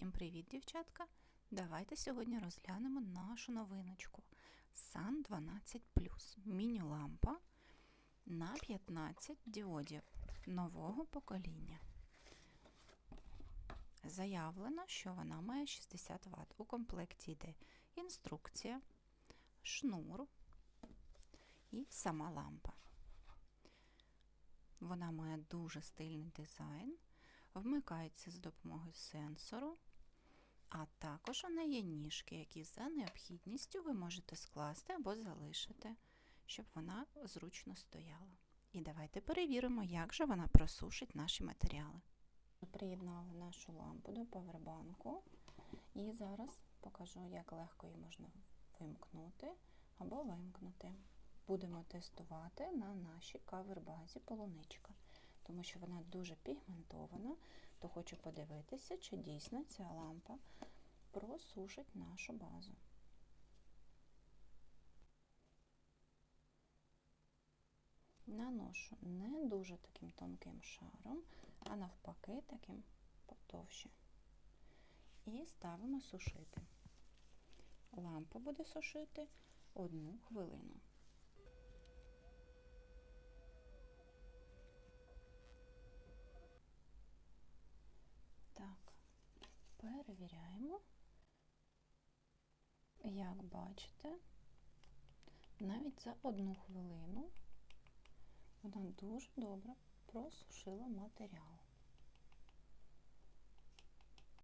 Всім привіт, дівчатка! Давайте сьогодні розглянемо нашу новиночку Sun 12 міні-лампа на 15 діодів нового покоління. Заявлено, що вона має 60 Вт. У комплекті йде інструкція, шнур і сама лампа. Вона має дуже стильний дизайн вмикається за допомогою сенсору, а також у неї є ніжки, які за необхідністю ви можете скласти або залишити, щоб вона зручно стояла. І давайте перевіримо, як же вона просушить наші матеріали. Приєднали нашу лампу до павербанку і зараз покажу, як легко її можна вимкнути або вимкнути. Будемо тестувати на нашій кавербазі полуничка тому що вона дуже пігментована, то хочу подивитися, чи дійсно ця лампа просушить нашу базу. Наношу не дуже таким тонким шаром, а навпаки, таким потовще. І ставимо сушити. Лампа буде сушити одну хвилину. Перевіряємо. Як бачите, навіть за одну хвилину вона дуже добре просушила матеріал.